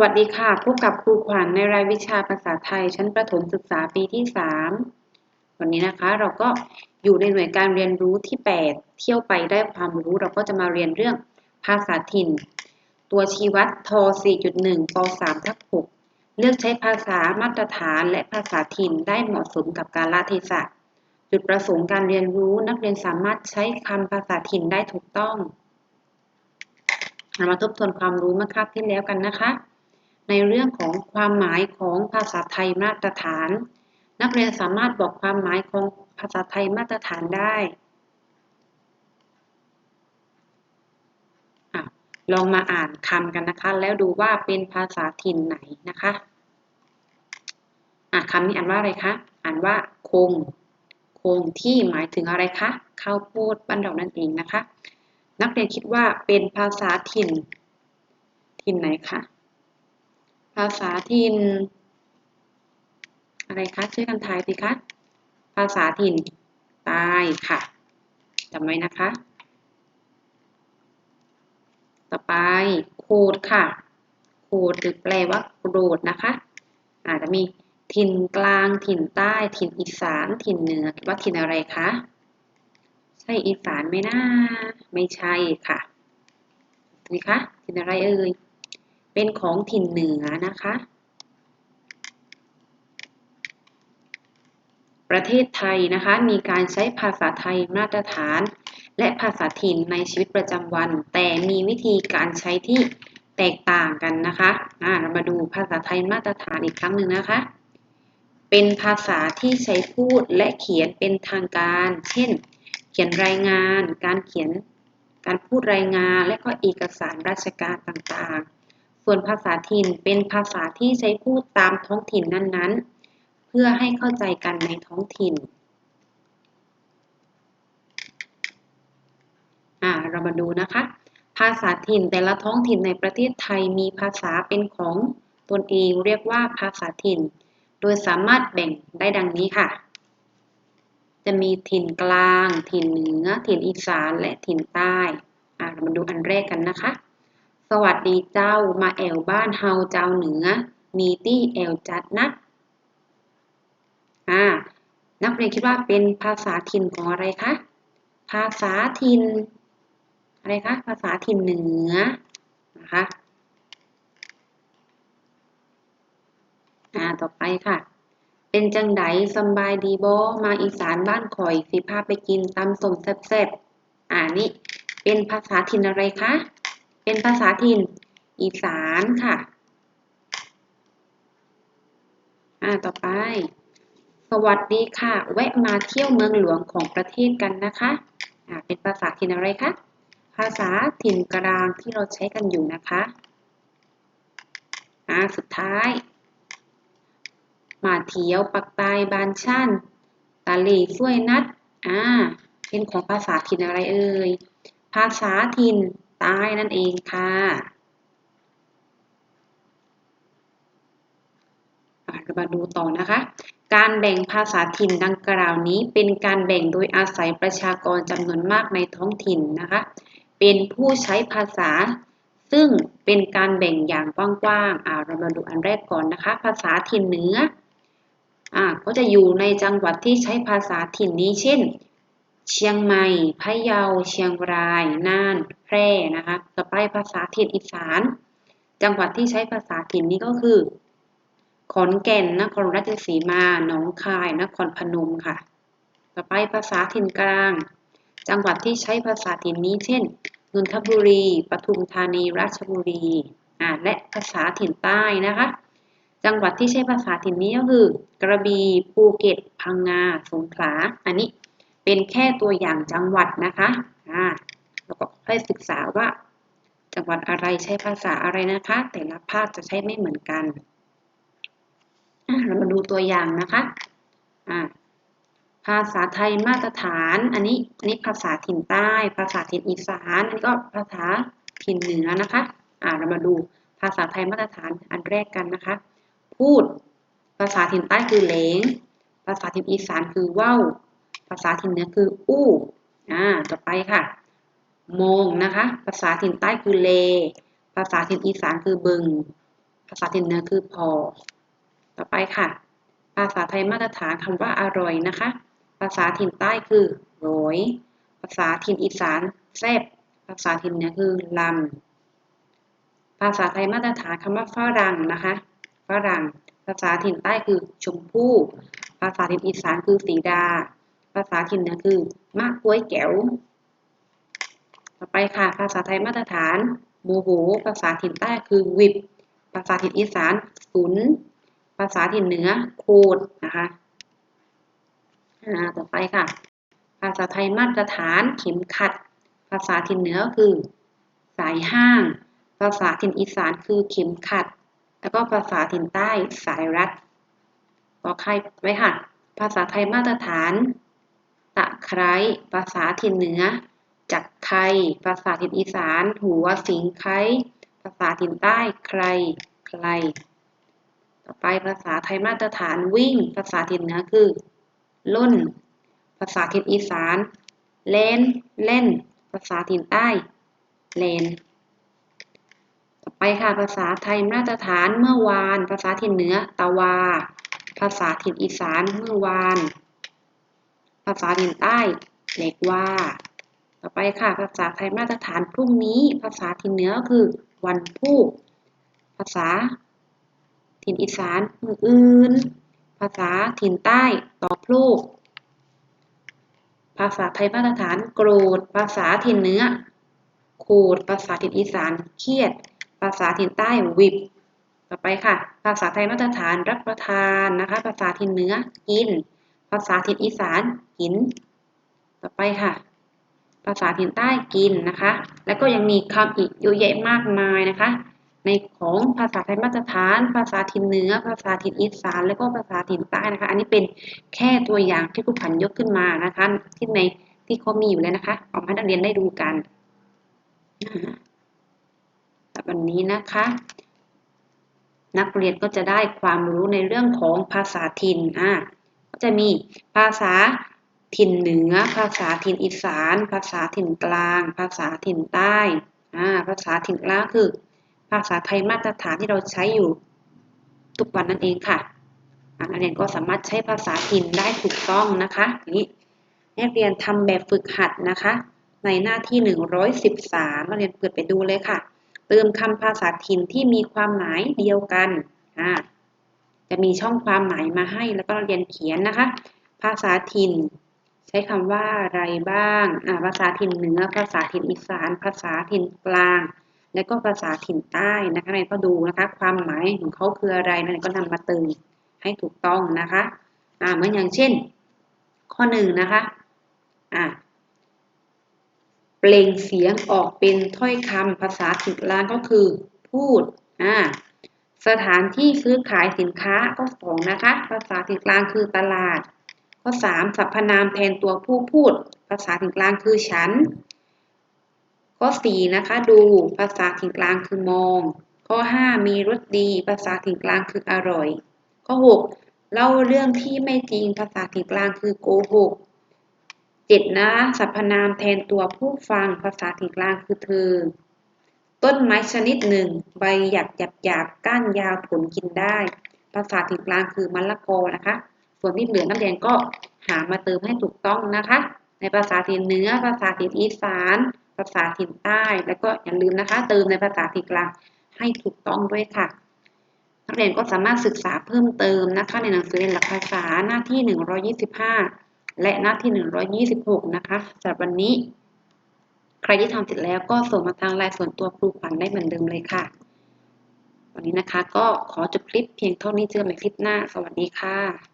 วัสดีค่ะ พบกับครูขวัญในรายวิชาภาษาไทย ชั้นประถมศึกษาปีที่ 3 วันนี้นะคะเราก็อยู่ในหน่วยการเรียนรู้ที่ 8 เที่ยวไปได้ความรู้เราก็จะมาเรียนเรื่องภาษาถิ่น ตัวชี้วัดท 4.1 ป 3 ทับ 6 เลือกใช้ภาษามาตรฐานและภาษาถิ่นได้เหมาะสมกับกาลเทศะ จุดประสงค์การเรียนรู้นักเรียนสามารถใช้คำภาษาถิ่นได้ถูกต้องเรามาทบทวนความรู้เมื่อคาบที่แล้วกันนะคะ ในเรื่องของความหมายของภาษาไทยมาตรฐาน นักเรียนสามารถบอกความหมายของภาษาไทยมาตรฐานได้อลองมาอ่านคำกันนะคะ แล้วดูว่าเป็นภาษาถิ่นไหนนะคะะคำนี้อ่านว่าอะไรคะ อ่านว่าคง คงที่หมายถึงอะไรคะข้าวโพดบ้านเรานั่นเองนะคะ นักเรียนคิดว่าเป็นภาษาถิ่น ถิ่นไหนคะ ภาษาถิ่น อะไรคะช่วยกันทายสิคะ ภาษาถิ่นใต้ค่ะจำไว้นะคะ ต่อไปโคดค่ะโคดหรือแปลว่าโกรธนะคะ อาจจะมีถิ่นกลางถิ่นใต้ ถิ่นอีสาน ถิ่นเหนือคิดว่าถิ่นอะไรคะใช่อีสานไหมนะไม่ใช่ค่ะนี่คะถิ่นอะไรเอ่ย เป็นของถิ่นเหนือนะคะ ประเทศไทยนะคะ มีการใช้ภาษาไทยมาตรฐาน และภาษาถิ่นในชีวิตประจำวัน แต่มีวิธีการใช้ที่แตกต่างกันนะคะะเรามาดูภาษาไทยมาตรฐานอีกครั้งหนึ่งนะคะ เป็นภาษาที่ใช้พูดและเขียนเป็นทางการ เช่น เขียนรายงาน การเขียน การพูดรายงาน และก็เอกสารราชการต่างๆ ส่วนภาษาถิ่นเป็นภาษาที่ใช้พูดตามท้องถิ่นนั้นๆ เพื่อให้เข้าใจกันในท้องถิ่นเรามาดูนะคะ ภาษาถิ่นแต่ละท้องถิ่นในประเทศไทยมีภาษาเป็นของตนเองเรียกว่าภาษาถิ่น โดยสามารถแบ่งได้ดังนี้ค่ะ จะมีถิ่นกลาง ถิ่นเหนือ ถิ่นอีสาน และถิ่นใต้เรามาดูอันแรกกันนะคะ วัสดีเจ้ามาแอวบ้านเฮาเจ้าเหนือ มีตี้แอวจัดนะอ่านักเรียนคิดว่าเป็นภาษาถิ่นของอะไรคะ ภาษาถิ่นอะไรคะ ภาษาถิ่นเหนือนะคะอ่าต่อไปค่ะ เป็นจังไดสบายดีบอมาอีสานบ้านข่อยสิพาไปกินตำส้มแซ่บๆอ่านี่เป็นภาษาถิ่นอะไรคะ เป็นภาษาถิ่นอีสานค่ะ อ่า ต่อไป สวัสดีค่ะ แวะมาเที่ยวเมืองหลวงของประเทศกันนะคะ อ่า เป็นภาษาถิ่นอะไรคะ ภาษาถิ่นกลางที่เราใช้กันอยู่นะคะ อ่า สุดท้าย มาเที่ยวปักใต้บานชั่นตาลีช่วยนัด อ่า เป็นของภาษาถิ่นอะไรเอ่ย ภาษาถิ่น ใต้นั่นเองค่ะเรามาดูต่อนะคะ การแบ่งภาษาถิ่นดังกล่าวนี้ เป็นการแบ่งโดยอาศัยประชากรจำนวนมากในท้องถิ่นนะคะ เป็นผู้ใช้ภาษา ซึ่งเป็นการแบ่งอย่างกว้างๆเรามาดูอันแรกก่อนนะคะ ภาษาถิ่นเหนืออ่าก็จะอยู่ในจังหวัดที่ใช้ภาษาถิ่นนี้ เช่น เชียงใหม่พะเยา เชียงราย น่าน แพร่นะคะต่อไปภาษาถิ่นอีสาน จังหวัดที่ใช้ภาษาถิ่นนี้ก็คือ ขอนแก่น นครราชสีมา หนองคาย นครพนมค่ะ ต่อไปภาษาถิ่นกลาง จังหวัดที่ใช้ภาษาถิ่นนี้ เช่น นนทบุรี ปทุมธานี ราชบุรีอ่าและภาษาถิ่นใต้นะคะ จังหวัดที่ใช้ภาษาถิ่นนี้ก็คือ กระบี่ ภูเก็ต พังงา สงขลา อันนี้ เป็นแค่ตัวอย่างจังหวัดนะคะอ่าแล้วก็ค่อยศึกษาว่า จังหวัดอะไรใช้ภาษาอะไรนะคะ แต่ละภาคจะใช้ไม่เหมือนกันเรามาดูตัวอย่างนะคะอ่าภาษาไทยมาตรฐาน อันนี้ อันนี้ภาษาถิ่นใต้ ภาษาถิ่นอีสาน อันนี้ก็ภาษาถิ่นเหนือนะคะ อ่า เรามาดูภาษาไทยมาตรฐานอันแรกกันนะคะ พูด ภาษาถิ่นใต้คือเหลง ภาษาถิ่นอีสานคือว่าว ภาษาถิ่นเหนือคืออู้อ่าต่อไปค่ะ มงนะคะ ภาษาถิ่นใต้คือเล ภาษาถิ่นอีสานคือบึง ภาษาถิ่นเหนือคือพอ ต่อไปค่ะ ภาษาไทยมาตรฐานคำว่าอร่อยนะคะ ภาษาถิ่นใต้คือโรยภาษาถิ่นอีสานแซ่บภาษาถิ่นเหนือคือลำ ภาษาไทยมาตรฐานคำว่าฝรั่งนะคะ ฝรั่ง ภาษาถิ่นใต้คือชมพู่ ภาษาถิ่นอีสานคือสีดา ภาษาถิ่นเหนือคือมะกล้วยแก้ว ต่อไปค่ะ ภาษาไทยมาตรฐานโมโห ภาษาถิ่นใต้คือวิบ ภาษาถิ่นอีสานสุน ภาษาถิ่นเหนือโคดนะคะต่อไปค่ะ ภาษาไทยมาตรฐานเข็มขัด ภาษาถิ่นเหนือคือ สายห้าง ภาษาถิ่นอีสานคือเข็มขัด แล้วก็ภาษาถิ่นใต้สายรัดต่อใครไว้ค่ะ ภาษาไทยมาตรฐาน ตะไคร้ภาษาถิ่นเหนือ จักไคภาษาถิ่นอีสาน หัวสิงไคภาษาถิ่นใต้ใคร ใคร ต่อไปภาษาไทยมาตรฐานวิ่ง ภาษาถิ่นเหนือคือ ล่น ภาษาถิ่นอีสาน เล่น เล่น ภาษาถิ่นใต้ เลน ต่อไปค่ะภาษาไทยมาตรฐานเมื่อวาน ภาษาถิ่นเหนือตะวา ภาษาถิ่นอีสานเมื่อวาน ภาษาถิ่นใต้เล็กว่า ต่อไปค่ะ ภาษาไทยมาตรฐานพรุ่งนี้ ภาษาถิ่นเหนือคือ วันพุธภาษา ถิ่นอีสานมืออื่น ภาษาถิ่นใต้ตอบลูก ภาษาไทยมาตรฐานโกรธ ภาษาถิ่นเหนือขูด ภาษาถิ่นอีสานเครียด ภาษาถิ่นใต้วิบ ต่อไปค่ะ ภาษาไทยมาตรฐานรับประทานนะคะ ภาษาถิ่นเหนือกิน ภาษาถิ่นอีสานกิน ต่อไปค่ะ ภาษาถิ่นใต้กินนะคะ แล้วก็ยังมีคำอีกเยอะแยะมากมายนะคะ ในของภาษาไทยมาตรฐาน ภาษาถิ่นเหนือ ภาษาถิ่นอีสาน แล้วก็ภาษาถิ่นใต้นะคะ อันนี้เป็นแค่ตัวอย่างที่ครูผันยกขึ้นมานะคะ ที่ในที่เขามีอยู่แล้วนะคะออกมาให้นักเรียนได้ดูกันแต่วันนี้นะคะ นักเรียนก็จะได้ความรู้ในเรื่องของภาษาถิ่นอ่า ก็จะมีภาษาถิ่นเหนือ ภาษาถิ่นอีสาน ภาษาถิ่นกลาง ภาษาถิ่นใต้ภาษาถิ่นกลางคือ ภาษาไทยมาตรฐานที่เราใช้อยู่ทุกวันนั่นเองค่ะนักเรียนก็สามารถใช้ภาษาถิ่นได้ถูกต้องนะคะนี้นักเรียนทำแบบฝึกหัดนะคะ ในหน้าที่ 113นักเรียนเปิดไปดูเลยค่ะ เติมคำภาษาถิ่นที่มีความหมายเดียวกันอ่า จะมีช่องความหมายมาให้ แล้วก็เรียนเขียนนะคะ ภาษาถิ่น ใช้คำว่าอะไรบ้าง ภาษาถิ่นเหนือ ภาษาถิ่นอีสาน ภาษาถิ่นกลาง และก็ภาษาถิ่นใต้นะคะนายก็ดูนะคะ ความหมายของเขาคืออะไรนายก็นำมาเติมให้ถูกต้องนะคะอ่าเหมือนอย่างเช่น ข้อหนึ่งนะคะอ่าเปล่งเสียงออกเป็นถ้อยคำภาษาถิ่นกลางก็คือพูดอ่า สถานที่ซื้อขายสินค้าก็สองนะคะ ภาษาถิ่นกลางคือตลาด ข้อสามสรรพนามแทนตัวผู้พูด ภาษาถิ่นกลางคือฉัน ข้อ 4 นะคะ ดู ภาษาถิ่นกลางคือมอง ข้อ 5 มีรสดี ภาษาถิ่นกลางคืออร่อย ข้อ 6 เล่าเรื่องที่ไม่จริง ภาษาถิ่นกลางคือโกหก 7. นะสรรพนามแทนตัวผู้ฟัง ภาษาถิ่นกลางคือเธอ ต้นไม้ชนิดหนึ่ง ใบหยักหยับหยาบก้านยาวผลกินได้ ภาษาถิ่นกลางคือมะละกอนะคะ ส่วนที่เหลือนักเรียนก็หามาเติมให้ถูกต้องนะคะ ในภาษาถิ่นเหนือภาษาถิ่นอีสาน ภาษาถิ่นใต้ แล้วก็อย่าลืมนะคะ เติมในภาษาถิ่นกลางให้ถูกต้องด้วยค่ะ นักเรียนก็สามารถศึกษาเพิ่มเติมนะคะ ในหนังสือเรียนหลักภาษาหน้าที่ 125 และหน้าที่ 126 นะคะสำหรับวันนี้ ใครที่ทำเสร็จแล้วก็ส่งมาทางไลน์ส่วนตัวครูขวัญได้เหมือนเดิมเลยค่ะ วันนี้นะคะก็ขอจบคลิปเพียงเท่านี้เจอกันใหม่คลิปหน้า สวัสดีค่ะ